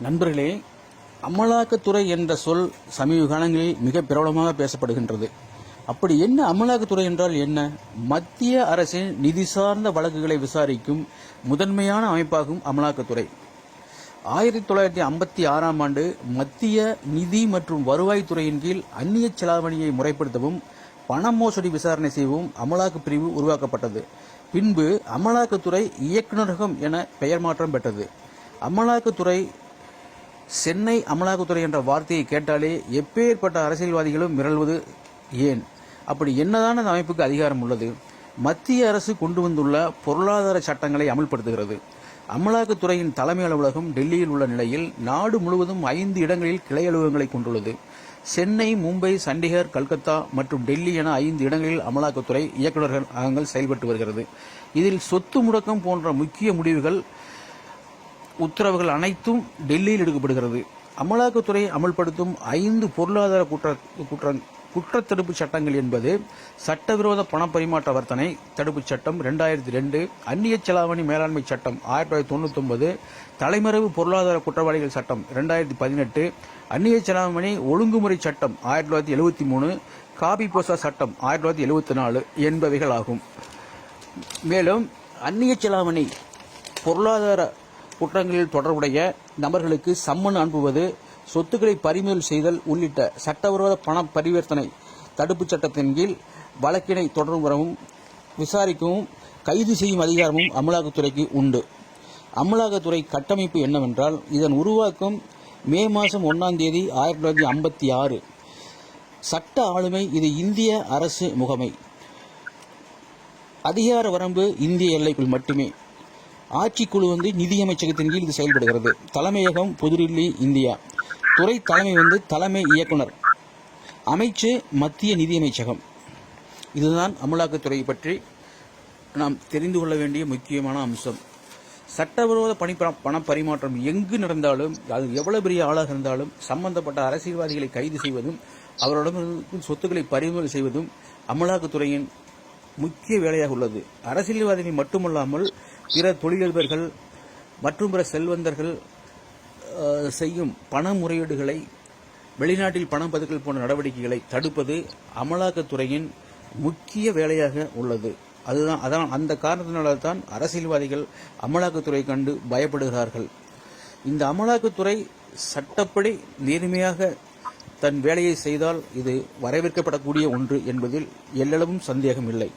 நண்பர்களே அமலாக்கத்துறை என்ற சொல் சமீப காலங்களில் மிக பிரபலமாக பேசப்படுகின்றது. அப்படி என்ன அமலாக்கத்துறை என்றால் என்ன? மத்திய அரசின் நிதி சார்ந்த வழக்குகளை விசாரிக்கும் முதன்மையான அமைப்பாகும் அமலாக்கத்துறை. ஆயிரத்தி தொள்ளாயிரத்தி ஐம்பத்தி ஆறாம் ஆண்டு மத்திய நிதி மற்றும் வருவாய்த்துறையின் கீழ் அந்நிய செலாவணியை முறைப்படுத்தவும் பண மோசடி விசாரணை செய்யவும் அமலாக்கப் பிரிவு உருவாக்கப்பட்டது. பின்பு அமலாக்கத்துறை இயக்குநரகம் என பெயர் மாற்றம் பெற்றது. அமலாக்கத்துறை சென்னை அமலாக்கத்துறை என்ற வார்த்தையை கேட்டாலே எப்பேற்பட்ட அரசியல்வாதிகளும் மிரள்வது ஏன்? அப்படி என்னதான் அந்த அமைப்புக்கு அதிகாரம் உள்ளது மத்திய அரசு கொண்டு வந்துள்ள பொருளாதார சட்டங்களை அமல்படுத்துகிறது. அமலாக்கத்துறையின் தலைமை அலுவலகம் டெல்லியில் உள்ள நிலையில் நாடு முழுவதும் ஐந்து இடங்களில் கிளை அலுவலகங்களை கொண்டுள்ளது. சென்னை மும்பை சண்டிகர் கல்கத்தா மற்றும் டெல்லி என ஐந்து இடங்களில் அமலாக்கத்துறை இயக்குநர்கள் செயல்பட்டு வருகிறது. இதில் சொத்து முடக்கம் போன்ற முக்கிய முடிவுகள் உத்தரவுகள் அனைத்தும் டெல்லியில் எடுக்கப்படுகிறது. அமலாக்கத்துறை அமல்படுத்தும் ஐந்து பொருளாதார குற்ற குற்ற குற்றத்தடுப்பு சட்டங்கள் என்பது சட்டவிரோத பணப்பரிமாற்ற வர்த்தனை தடுப்புச் சட்டம் ரெண்டாயிரத்தி ரெண்டு அந்நிய செலாவணி மேலாண்மை சட்டம் ஆயிரத்தி தொள்ளாயிரத்தி தொண்ணூத்தி ஒன்பது தலைமறைவு பொருளாதார குற்றவாளிகள் சட்டம் ரெண்டாயிரத்தி பதினெட்டு அந்நிய செலாவணி ஒழுங்குமுறை சட்டம் ஆயிரத்தி தொள்ளாயிரத்தி எழுபத்தி மூணு காபி போசா சட்டம் ஆயிரத்தி தொள்ளாயிரத்தி எழுபத்தி நாலு என்பவைகள் ஆகும். மேலும் அந்நிய செலாவணி பொருளாதார குற்றங்களில் தொடர்புடைய நபர்களுக்கு சம்மன் அனுப்புவது சொத்துக்களை பறிமுதல் செய்தல் உள்ளிட்ட சட்டவிரோத பண பரிவர்த்தனை தடுப்புச் சட்டத்தின் கீழ் வழக்கினை தொடர்புறவும் விசாரிக்கவும் கைது செய்யும் அதிகாரமும் அமலாக்கத்துறைக்கு உண்டு. அமலாக்கத்துறை கட்டமைப்பு என்னவென்றால் இதன் உருவாக்கம் மே மாதம் ஒன்றாம் தேதி ஆயிரத்தி தொள்ளாயிரத்தி ஐம்பத்தி ஆறு. சட்ட ஆளுமை இது இந்திய அரசு முகமை. அதிகார வரம்பு இந்திய எல்லைக்குள் மட்டுமே. ஆட்சிக்குழு வந்து நிதியமைச்சகத்தின் கீழ் இது செயல்படுகிறது. தலைமையகம் புதுடில்லி இந்தியா. துறை தலைமை வந்து தலைமை இயக்குனர். அமைச்சு மத்திய நிதியமைச்சகம். இதுதான் அமலாக்கத்துறை பற்றி நாம் தெரிந்து கொள்ள வேண்டிய முக்கியமான அம்சம். சட்டவிரோத பணி பண பரிமாற்றம் எங்கு நடந்தாலும் அது எவ்வளவு பெரிய ஆளாக இருந்தாலும் சம்பந்தப்பட்ட அரசியல்வாதிகளை கைது செய்வதும் அவர்களிடம் சொத்துக்களை பறிமுதல் செய்வதும் அமலாக்கத்துறையின் முக்கிய வேலையாக உள்ளது. அரசியல்வாதிகள் மட்டுமல்லாமல் பிற தொழிலதிபர்கள் மற்றும் பிற செல்வந்தர்கள் செய்யும் பண முறையீடுகளை வெளிநாட்டில் பணம் பதுக்கல் போன்ற நடவடிக்கைகளை தடுப்பது அமலாக்கத்துறையின் முக்கிய வேலையாக உள்ளது. அதுதான் அதான் அந்த காரணத்தினால தான் அரசியல்வாதிகள் அமலாக்கத்துறை கண்டு பயப்படுகிறார்கள். இந்த அமலாக்கத்துறை சட்டப்படி நேர்மையாக தன் வேலையை செய்தால் இது வரவேற்கப்படக்கூடிய ஒன்று என்பதில் எல்லளவும் சந்தேகம் இல்லை